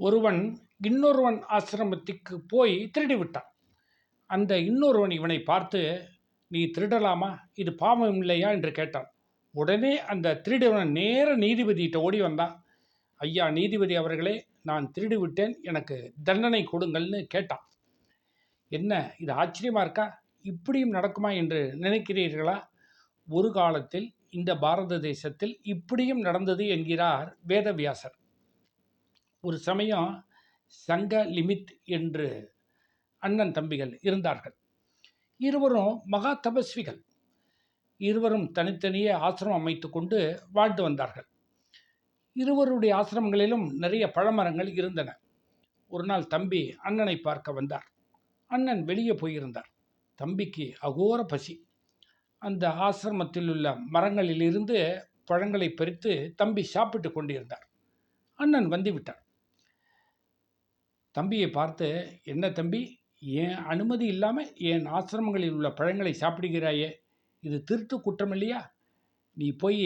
ஒருவன் இன்னொருவன் ஆசிரமத்துக்கு போய் திருடிவிட்டான். அந்த இன்னொருவன் இவனை பார்த்து நீ திருடலாமா? இது பாவம் இல்லையா? என்று கேட்டான். உடனே அந்த திருடியவன் நேர நீதிபதியிட்ட ஓடி வந்தான். ஐயா நீதிபதி அவர்களே நான் திருடி விட்டேன் எனக்கு தண்டனை கொடுங்கள்னு கேட்டான். என்ன இது ஆச்சரியமா இருக்கா? இப்படியும் நடக்குமா என்று நினைக்கிறீர்களா? ஒரு காலத்தில் இந்த பாரத தேசத்தில் இப்படியும் நடந்தது என்கிறார் வேதவியாசர். ஒரு சமயம் சங்க லிமித் என்று அண்ணன் தம்பிகள் இருந்தார்கள். இருவரும் மகா தபஸ்விகள். இருவரும் தனித்தனியே ஆசிரமம் அமைத்து கொண்டு வாழ்ந்து வந்தார்கள். இருவருடைய ஆசிரமங்களிலும் நிறைய பழமரங்கள் இருந்தன. ஒரு நாள் தம்பி அண்ணனை பார்க்க வந்தார். அண்ணன் வெளியே போயிருந்தார். தம்பிக்கு அகோர பசி. அந்த ஆசிரமத்தில் உள்ள மரங்களிலிருந்து பழங்களை பறித்து தம்பி சாப்பிட்டு கொண்டிருந்தார். அண்ணன் வந்துவிட்டார் தம்பியை பார்த்து என்ன தம்பி ஏன் அனுமதி இல்லாமல் என் ஆசிரமங்களில் உள்ள பழங்களை சாப்பிடுகிறாயே? இது திருட்டு குற்றம் இல்லையா? நீ போய்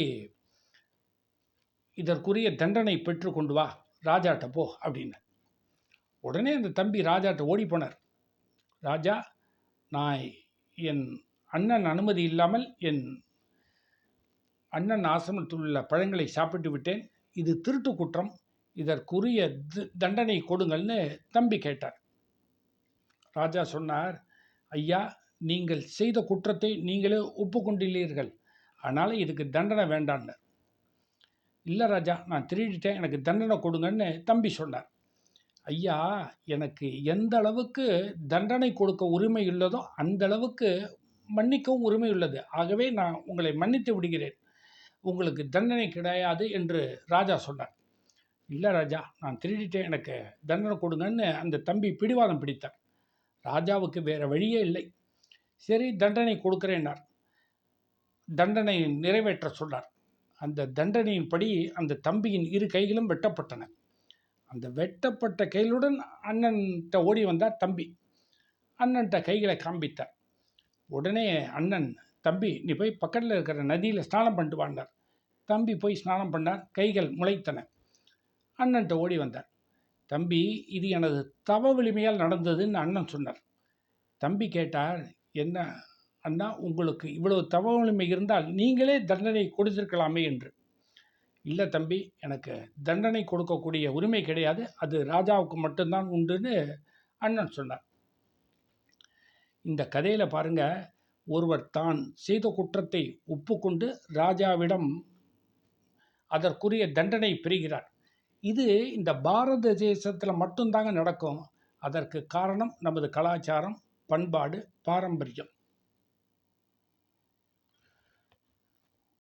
இதற்குரிய தண்டனை பெற்று கொண்டு வா ராஜாட்ட போ அப்படின்னு. உடனே அந்த தம்பி ராஜாட்ட ஓடி போனார். ராஜா நான் என் அண்ணன் அனுமதி இல்லாமல் என் அண்ணன் ஆசிரமத்தில் உள்ள பழங்களை சாப்பிட்டு விட்டேன். இது திருட்டு குற்றம். இதற்குரிய தண்டனை கொடுங்கள்னு தம்பி கேட்டார். ராஜா சொன்னார் ஐயா நீங்கள் செய்த குற்றத்தை நீங்களே ஒப்புக்கொண்டுள்ளீர்கள். அதனால் இதுக்கு தண்டனை வேண்டான்னு இல்லை ராஜா நான் திருடிட்டேன். எனக்கு தண்டனை கொடுங்கன்னு தம்பி சொன்னார். ஐயா எனக்கு எந்த அளவுக்கு தண்டனை கொடுக்க உரிமை உள்ளதோ அந்த அளவுக்கு மன்னிக்கவும் உரிமை உள்ளது. ஆகவே நான் உங்களை மன்னித்து விடுகிறேன். உங்களுக்கு தண்டனை கிடையாது என்று ராஜா சொன்னார். இல்லை ராஜா நான் திருடிட்டேன் எனக்கு தண்டனை கொடுங்கன்னு அந்த தம்பி பிடிவாதம் பிடித்தார் ராஜாவுக்கு வேறு வழியே இல்லை. சரி தண்டனை கொடுக்குறேன்னார். தண்டனை நிறைவேற்ற சொன்னார். அந்த தண்டனையின்படி அந்த தம்பியின் இரு கைகளும் வெட்டப்பட்டன. அந்த வெட்டப்பட்ட கையிலுடன் அண்ணன்கிட்ட ஓடி வந்தார் தம்பி. அண்ணன்கிட்ட கைகளை காண்பித்தார். உடனே அண்ணன் தம்பி நீ போய் பக்கத்தில் இருக்கிற நதியில் ஸ்நானம் பண்ணிட்டு வாழ்ந்தார் தம்பி போய் ஸ்நானம் பண்ணார். கைகள் முளைத்தன. அண்ணன்ட்ட ஓடி வந்தார். தம்பி இது எனது தவ வலிமையால் நடந்ததுன்னு அண்ணன் சொன்னார். தம்பி கேட்டார் என்ன அண்ணா உங்களுக்கு இவ்வளவு தவ வலிமை இருந்தால் நீங்களே தண்டனை கொடுத்திருக்கலாமே என்று. இல்லை தம்பி எனக்கு தண்டனை கொடுக்கக்கூடிய உரிமை கிடையாது. அது ராஜாவுக்கு மட்டும்தான் உண்டுன்னு அண்ணன் சொன்னார். இந்த கதையில் பாருங்க ஒருவர் தான் செய்த குற்றத்தை ஒப்புக்கொண்டு ராஜாவிடம் அதற்குரிய தண்டனை பெறுகிறார். இது இந்த பாரத தேசத்தில் மட்டும்தாங்க நடக்கும். அதற்கு காரணம் நமது கலாச்சாரம் பண்பாடு பாரம்பரியம்.